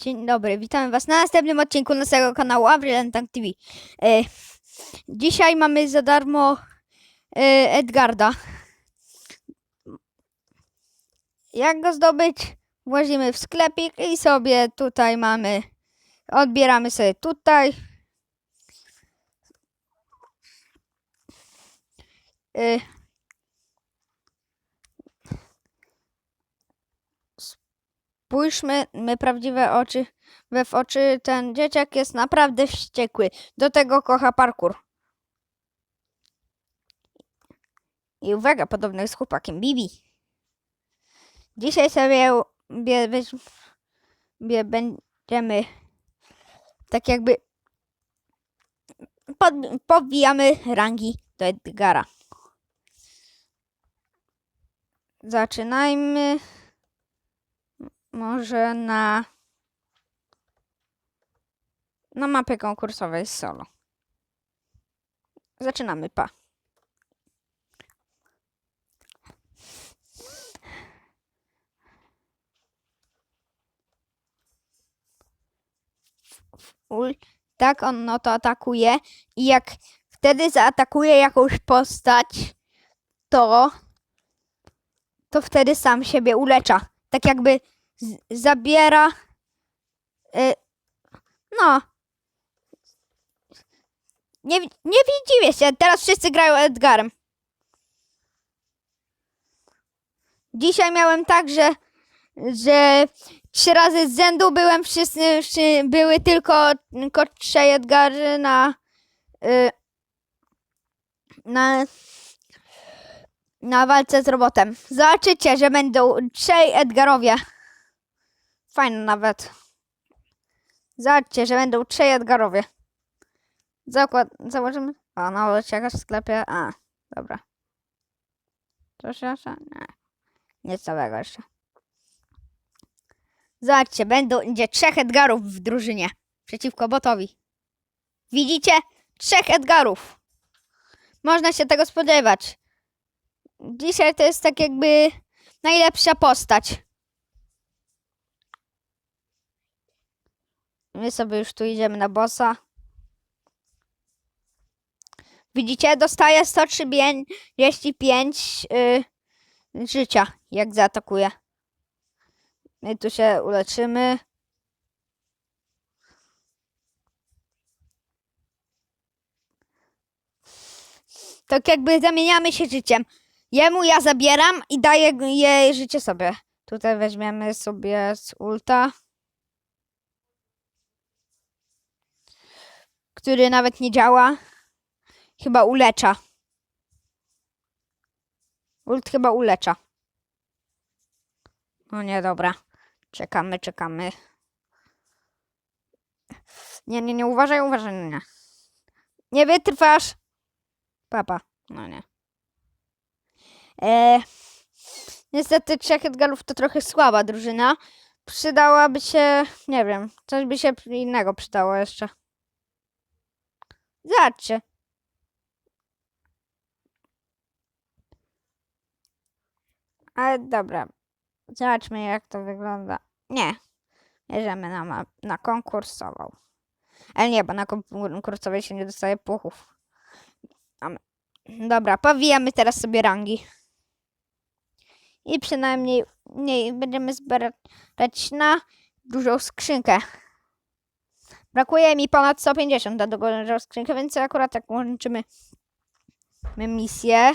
Dzień dobry, witamy Was na następnym odcinku naszego kanału Avril Tank TV. E, dzisiaj mamy za darmo e, Edgarda. Jak go zdobyć? Włazimy w sklepik i sobie tutaj mamy, odbieramy sobie tutaj. E, Spójrzmy my prawdziwe oczy we w oczy. Ten dzieciak jest naprawdę wściekły. Do tego kocha parkour. I uwaga, podobny jest chłopakiem Bibi. Dzisiaj sobie bie, bie, będziemy tak jakby pod, rangi do Edgara. Zaczynajmy może na na mapie konkursowej solo. Zaczynamy, pa. Ul, tak, on no to atakuje i jak wtedy zaatakuje jakąś postać, to to wtedy sam siebie ulecza. Tak jakby zabiera. Y, no. Nie, nie dziwię się, teraz wszyscy grają Edgarem. Dzisiaj miałem tak, że, że trzy razy z rzędu byłem, wszyscy, wszy- były tylko, tylko trzej Edgary na, y, na, na walce z robotem. Zobaczycie, że będą trzej Edgarowie. Fajne nawet. Zobaczcie, że będą trzej Edgarowie. Zakład... Założymy... O, no, jakaś w sklepie... A, dobra. Coś jeszcze? Nie. Nic całego jeszcze. Zobaczcie, będą, będzie trzech Edgarów w drużynie. Przeciwko botowi. Widzicie? Trzech Edgarów. Można się tego spodziewać. Dzisiaj to jest tak jakby najlepsza postać. My sobie już tu idziemy na bossa. Widzicie, dostaje 135 y, życia, jak zaatakuje. My tu się uleczymy. Tak jakby zamieniamy się życiem. Jemu ja zabieram i daję jej życie sobie. Tutaj weźmiemy sobie z ulta. Który nawet nie działa. Chyba ulecza. Ult chyba ulecza. No nie, dobra. Czekamy, czekamy. Nie, nie, nie, uważaj, uważaj, nie. Nie wytrwasz. Papa, no nie. E, niestety trzech Edgarów to trochę słaba drużyna. Przydałaby się, nie wiem, coś by się innego przydało jeszcze. Zobaczcie. Ale dobra. Zobaczmy jak to wygląda. Nie. Bierzemy na, ma- na konkursową. Ale nie, bo na konkursowej się nie dostaje puchów. Dobra, powijamy teraz sobie rangi. I przynajmniej nie będziemy zbierać na dużą skrzynkę. Brakuje mi ponad 150 na dużą skrzynkę, więc akurat jak łączymy my misję,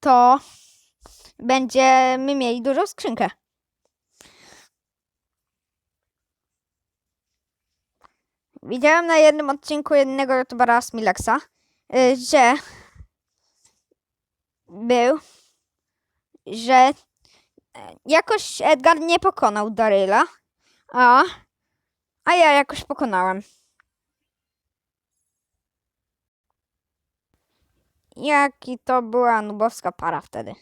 to będziemy mieli dużą skrzynkę. Widziałem na jednym odcinku jednego youtubera Smilexa, y, że był, że jakoś Edgar nie pokonał Daryla, a a ja jakoś pokonałem. Jaki to była nubowska para wtedy.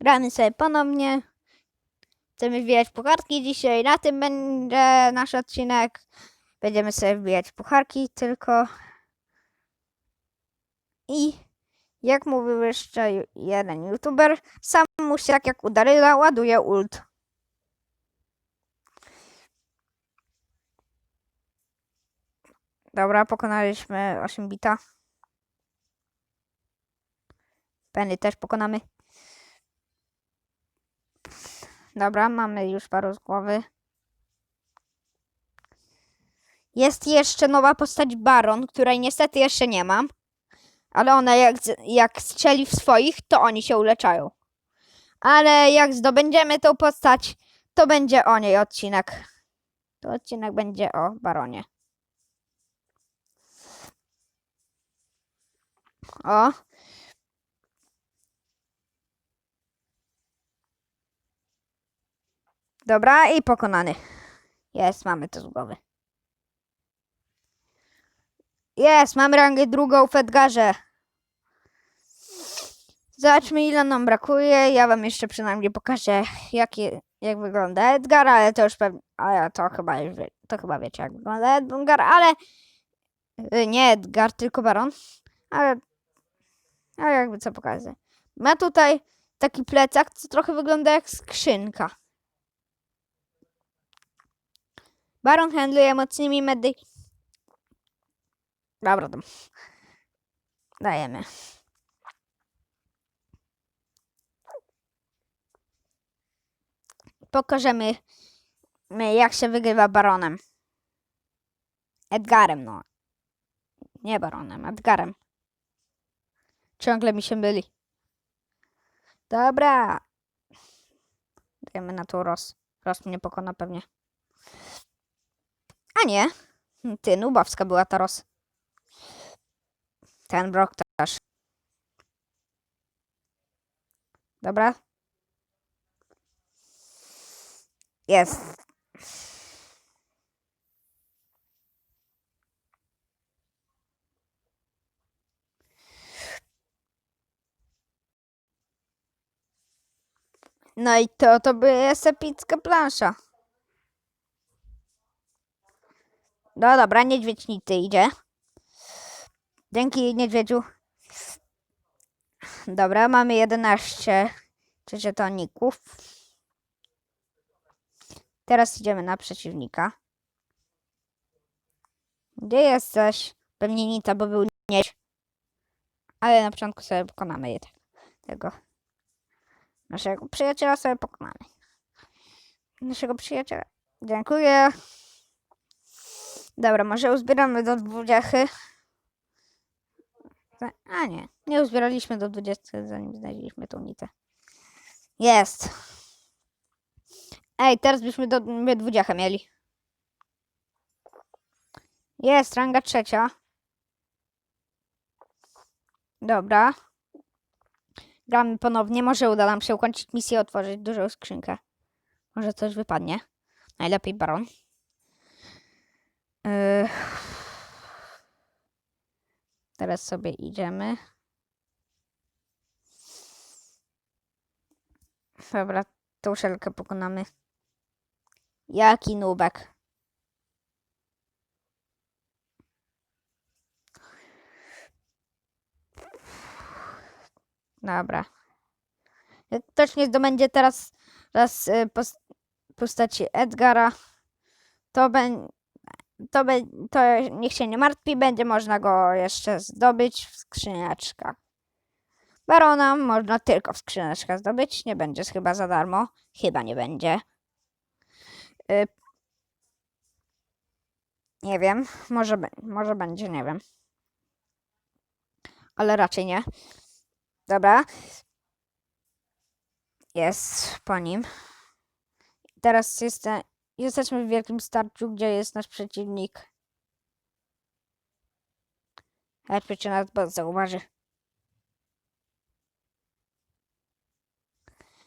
Gramy sobie ponownie. Chcemy wbijać pucharki dzisiaj. Na tym będzie nasz odcinek. Będziemy sobie wbijać pucharki tylko. I jak mówił jeszcze jeden youtuber, sam mu się tak jak udaryla ładuje ult. Dobra, pokonaliśmy 8 bita. Penny też pokonamy. Dobra, mamy już paru z głowy. Jest jeszcze nowa postać Baron, której niestety jeszcze nie mam. Ale ona jak, jak strzeli w swoich, to oni się uleczają. Ale jak zdobędziemy tą postać, to będzie o niej odcinek. To odcinek będzie o Baronie. O. Dobra, i pokonany. Jest, mamy to z głowy. Jest, mamy rangę drugą w Edgarze. Zobaczmy ile nam brakuje. Ja wam jeszcze przynajmniej pokażę jakie, jak wygląda Edgar, ale to już pewnie, ale to chyba już wie, to chyba wiecie jak wygląda Edgar, ale y, nie Edgar, tylko Baron. Ale, ale jakby co pokażę. Ma tutaj taki plecak, co trochę wygląda jak skrzynka. Baron handluje mocnymi medy... Dobra, tam. Dajemy. Pokażemy, my, jak się wygrywa baronem. Edgarem, no. Nie baronem, Edgarem. Ciągle mi się myli. Dobra. Dajemy na to Ros. Ros mnie pokona pewnie. A nie. Ty, nubowska była ta Ros. Ten Brock też. Dobra. Jest. No i to, to by jest epicka plansza. No dobra, niedźwiedź nity idzie. Dzięki niedźwiedziu. Dobra, mamy 11 żetoników. Teraz idziemy na przeciwnika. Gdzie jesteś? Pewnie Nita, bo był niedźwiedź. Ale na początku sobie pokonamy je, tego. Naszego przyjaciela sobie pokonamy. Naszego przyjaciela. Dziękuję. Dobra, może uzbieramy do 20. A nie, nie uzbieraliśmy do 20, zanim znaleźliśmy tą nitę. Jest. Ej, teraz byśmy do my 20 mieli. Jest, ranga trzecia. Dobra. Gramy ponownie. Może uda nam się ukończyć misję, otworzyć dużą skrzynkę. Może coś wypadnie. Najlepiej baron. Yy. Teraz sobie idziemy. Dobra, tą szelkę pokonamy. Jaki nubek. Dobra. Jak ktoś nie zdobędzie teraz raz y, pos- postaci Edgara, to będzie to, to niech się nie martwi, będzie można go jeszcze zdobyć w skrzyneczkach. Barona można tylko w skrzyneczkach zdobyć, nie będzie chyba za darmo. Chyba nie będzie. Y, nie wiem, może, może będzie, nie wiem. Ale raczej nie. Dobra. Jest po nim. Teraz jesteśmy w wielkim starciu, gdzie jest nasz przeciwnik. Lepiej czy nas zauważy.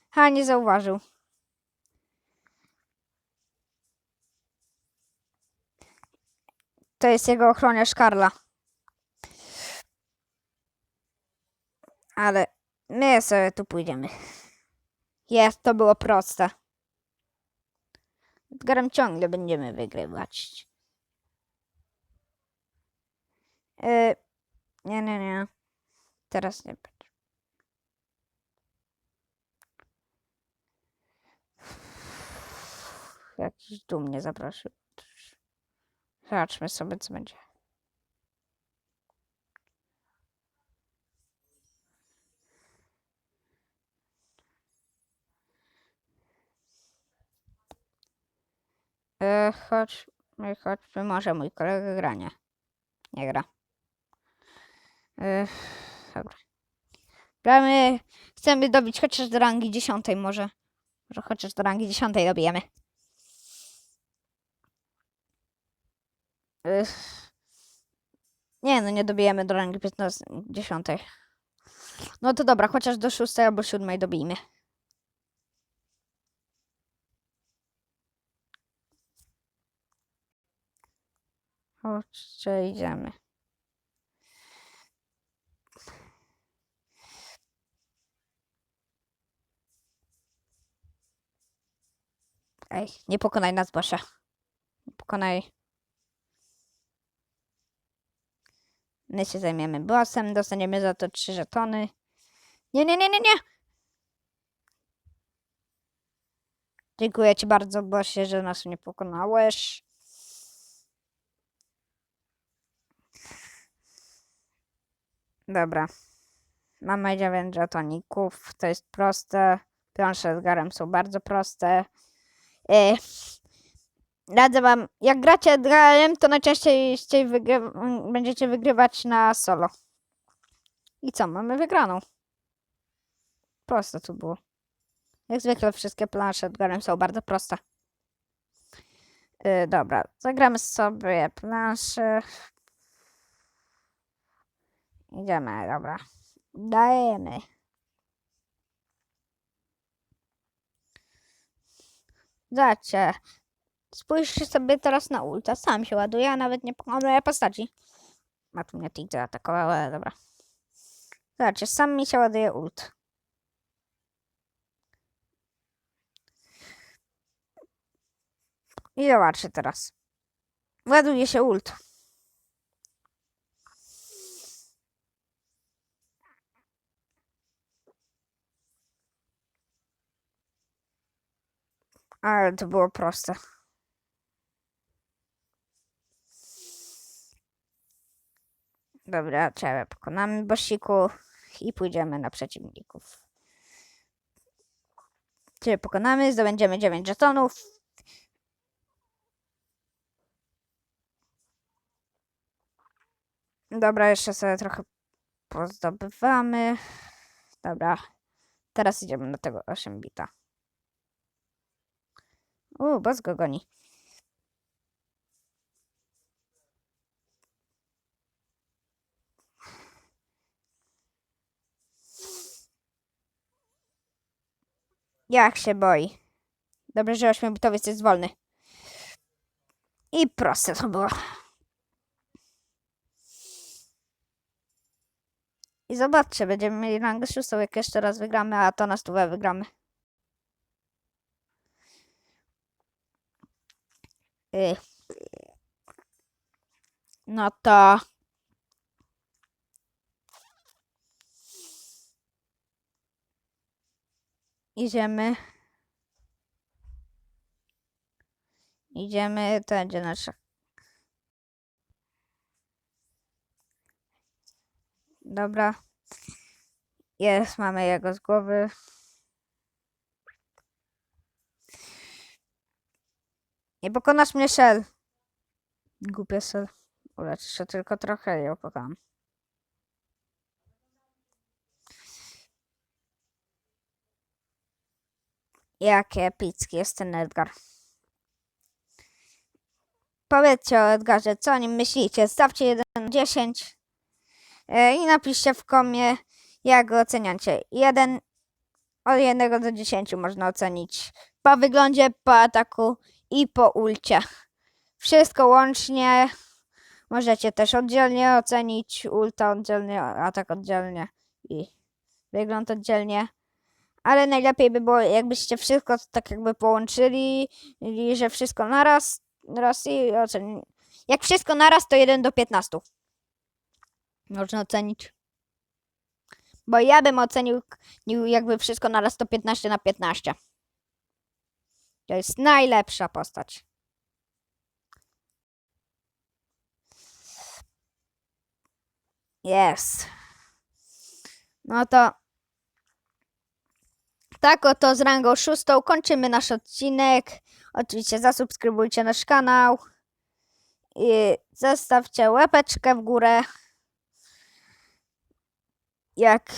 Ha, nie zauważył. To jest jego ochroniarz Karla. Ale my sobie tu pójdziemy. Jest, to było proste. Edgarem ciągle będziemy wygrywać. Yy, nie, nie, nie. Teraz nie będzie. Jakiś dumnie zaprosił. Zobaczmy sobie, co będzie. E, chodź, no chodźmy, może mój kolega gra, nie. Nie gra. E, dobra. Gramy, chcemy dobić chociaż do rangi dziesiątej może. Może chociaż do rangi dziesiątej dobijemy. Nie, no nie dobijemy do rangi 15, 10. No to dobra, chociaż do 6 albo 7 dobijmy. Chodźcie, idziemy. Ej, nie pokonaj nas, Bosia. Nie pokonaj. My się zajmiemy bossem, dostaniemy za to trzy żetony. Nie, nie, nie, nie, nie! Dziękuję ci bardzo, Bosie, że nas nie pokonałeś. Dobra. Mamy 9 żetoników. To jest proste. Plansze z garem są bardzo proste. E, radzę wam, jak gracie Edgarem, to najczęściej będziecie wygrywać na solo. I co? Mamy wygraną. Proste to było. Jak zwykle wszystkie plansze Edgarem są bardzo proste. E, dobra, zagramy sobie planszę. Idziemy, dobra. Dajemy. Zobaczcie. Spójrzcie sobie teraz na ulta. Sam się ładuje, a nawet nie pokonuję postaci. Ma tu mnie Tigre atakował, ale dobra. Zobaczcie, sam mi się ładuje ult. I zobaczcie teraz. Ładuje się ult. Ale to było proste. Dobra, ciebie pokonamy, bosiku, i pójdziemy na przeciwników. Ciebie pokonamy, zdobędziemy 9 żetonów. Dobra, jeszcze sobie trochę pozdobywamy. Dobra, teraz idziemy do tego 8 bita. U, boss go goni. Jak się boi. Dobrze, że ośmiobitowiec jest wolny. I proste to było. I zobaczcie, będziemy mieli rangę szóstą, jak jeszcze raz wygramy, a to na stówę wygramy. No to. Idziemy. Idziemy, to będzie nasza. Dobra. Jest, mamy jego z głowy. Nie pokonasz mnie, Shell. Głupia Shell. Uleczysz się tylko trochę i pokonam. Jakie epicki jest ten Edgar. Powiedzcie o Edgarze, co o nim myślicie. Stawcie 1 na 10 e, i napiszcie w komie, jak go oceniacie. 1 od 1 do 10 można ocenić. Po wyglądzie, po ataku i po ulcie. Wszystko łącznie. Możecie też oddzielnie ocenić ulta oddzielnie, atak oddzielnie i wygląd oddzielnie. Ale najlepiej by było, jakbyście wszystko tak jakby połączyli, i że wszystko naraz, raz i oceni. Jak wszystko naraz, to 1 do 15. Można ocenić. Bo ja bym ocenił jakby wszystko naraz to 15 na 15. To jest najlepsza postać. Jest. No to Tak oto z rangą szóstą kończymy nasz odcinek. Oczywiście zasubskrybujcie nasz kanał. I zostawcie łapeczkę w górę. Jak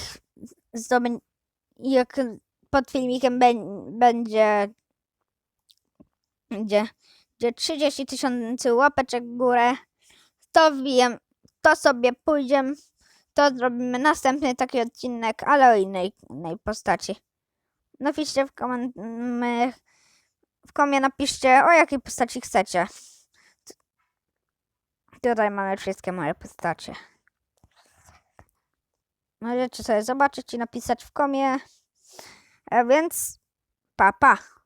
jak pod filmikiem bę- będzie będzie, będzie 30 tysięcy łapeczek w górę, to wbijem, to sobie pójdziemy, to zrobimy następny taki odcinek, ale o innej, innej postaci. Napiszcie w komentarzu, w komie napiszcie, o jakiej postaci chcecie. Tutaj mamy wszystkie moje postacie. Możecie sobie zobaczyć i napisać w komie. A więc, pa, pa.